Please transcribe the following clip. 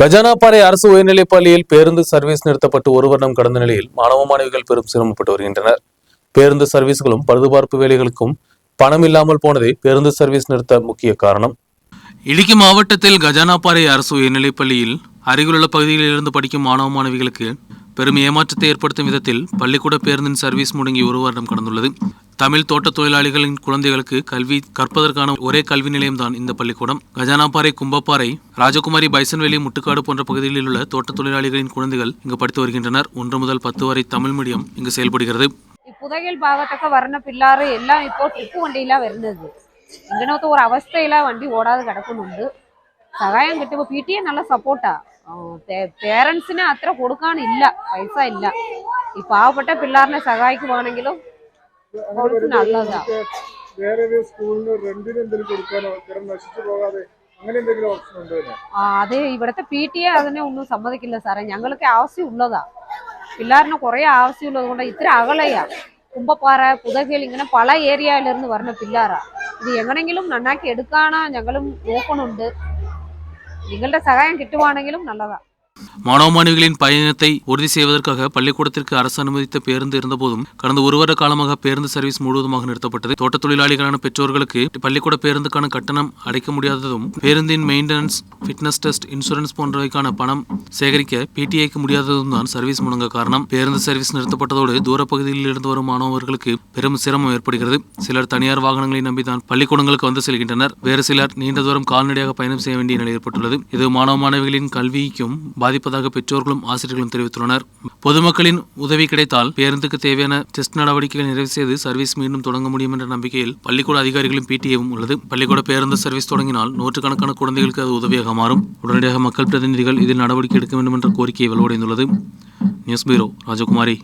கஜானாபாறை அரசு உயர்நிலைப் பள்ளியில் பேருந்து சர்வீஸ் நிறுத்தப்பட்டு ஒரு வருடம் கடந்த நிலையில் மாணவ மாணவிகள் பெரும் சிரமப்பட்டு வருகின்றனர். பேருந்து சர்வீஸ்களும் பழுதுபார்ப்பு வேலைகளுக்கும் பணம் இல்லாமல் போனதே பேருந்து சர்வீஸ் நிறுத்த முக்கிய காரணம். இடுக்கி மாவட்டத்தில் கஜானாபாறை அரசு உயர்நிலைப் பள்ளியில் அருகிலுள்ள பகுதிகளிலிருந்து படிக்கும் மாணவ மாணவிகளுக்கு பெரும் ஏமாற்றத்தை ஏற்படுத்தும் விதத்தில் பள்ளிக்கூட பேருந்தின் சர்வீஸ் முடங்கி ஒரு வருடம் கடந்துள்ளது. தமிழ் தோட்ட தொழிலாளிகளின் குழந்தைகளுக்கு கல்வி கற்பதற்கான ஒரே கல்வி நிலையம்தான் இந்த பள்ளிக்கூடம். கஜானாபாறை கும்பப்பாறை ராஜகுமாரி பைசன்வேலி முட்டுக்காடு போன்ற பகுதிகளில் உள்ள தோட்ட தொழிலாளிகளின் குழந்தைகள் இங்கு படித்து வருகின்றனர். ஒன்று முதல் பத்து வரை தமிழ் மீடியம் இங்கு செயல்படுகிறது. புதையல் பாகத்தக்க வர்ண பிள்ளாறு எல்லாம் இப்போ ட்ரிப்பு வண்டியெல்லாம் வருந்தது எங்கனத்த ஒரு அவஸ்தையில வண்டி ஓடாது கிடக்கணுண்டு സഹായം കിട്ടുമ്പോൾ പി ടി എ നല്ല സപ്പോർട്ടാ. പേരൻസിന് അത്ര കൊടുക്കാനില്ല പൈസ ഇല്ല. ഈ പാവപ്പെട്ട പിള്ളേറിനെ സഹായിക്കുവാണെങ്കിലും നല്ലതാ. വേറെ ഒരു സ്കൂളിന് റെന്റിന് എന്തെങ്കിലും കൊടുക്കാനോ ഇത്തരം നശിച്ചു പോകാതെ അങ്ങനെ എന്തെങ്കിലും ഓപ്ഷൻ ഉണ്ടോ അത് ഇവിടുത്തെ പി ടി എ അതിനെ ഒന്നും സമ്മതിക്കില്ല സാറേ. ഞങ്ങൾക്ക് ആവശ്യമുള്ളതാ പിള്ളേരിന് കുറെ ആവശ്യമുള്ളത് കൊണ്ട് ഇത്ര അകലയാ. കുമ്പപ്പാറ പുതകയിൽ ഇങ്ങനെ പല ഏരിയയിലിരുന്ന് വരുന്ന പിള്ളേരാ. ഇത് എങ്ങനെങ്കിലും നന്നാക്കി എടുക്കാനാ ഞങ്ങളും നോക്കണുണ്ട് നിങ്ങളുടെ സഹായം കിട്ടുവാണെങ്കിലും നല്ലതാ. மாணவ மாணவிகளின் பயணத்தை உறுதி செய்வதற்காக பள்ளிக்கூடத்திற்கு அரசு அனுமதித்த பேருந்து இருந்தபோதும் கடந்த ஒரு வருட காலமாக பேருந்து சர்வீஸ் முழுவதுமாக நிறுத்தப்பட்டது. தோட்ட தொழிலாளிகளான பெற்றோர்களுக்கு பள்ளிக்கூட பேருந்துக்கான கட்டணம் அடைக்க முடியாததும் பேருந்தின் மெயின்டெனன்ஸ் ஃபிட்னஸ் டெஸ்ட் இன்சூரன்ஸ் போன்றவைக்கான பணம் சேகரிக்க பிடிஐக்கு முடியாததும் தான் சர்வீஸ் முடங்க காரணம். பேருந்து சர்வீஸ் நிறுத்தப்பட்டதோடு தூர பகுதியில் இருந்து வரும் மாணவர்களுக்கு பெரும் சிரமம் ஏற்படுகிறது. சிலர் தனியார் வாகனங்களை நம்பிதான் பள்ளிக்கூடங்களுக்கு வந்து செல்கின்றனர். வேறு சிலர் நீண்ட தூரம் கால்நடையாக பயணம் செய்ய வேண்டிய நிலை ஏற்பட்டுள்ளது. இது மாணவ மாணவிகளின் கல்விக்கும் இருப்பதாக பெற்றோர்களும் ஆசிரியர்களும் தெரிவித்துள்ளனர். பொதுமக்களின் உதவி கிடைத்தால் பேருந்துக்கு தேவையான டெஸ்ட் நடவடிக்கைகள் நிறைவு செய்து சர்வீஸ் மீண்டும் தொடங்க முடியும் என்ற நம்பிக்கையில் பள்ளிக்கூட அதிகாரிகளும் பிடிஏவும் உள்ளது. பள்ளிக்கூட பேருந்து சர்வீஸ் தொடங்கினால் நூற்றுக்கணக்கான குழந்தைகளுக்கு அது உதவியாக மாறும். உடனடியாக மக்கள் பிரதிநிதிகள் இதில் நடவடிக்கை எடுக்க வேண்டும் என்ற கோரிக்கை வலுவடைந்துள்ளது. நியூஸ் பீரோ ராஜகுமாரி.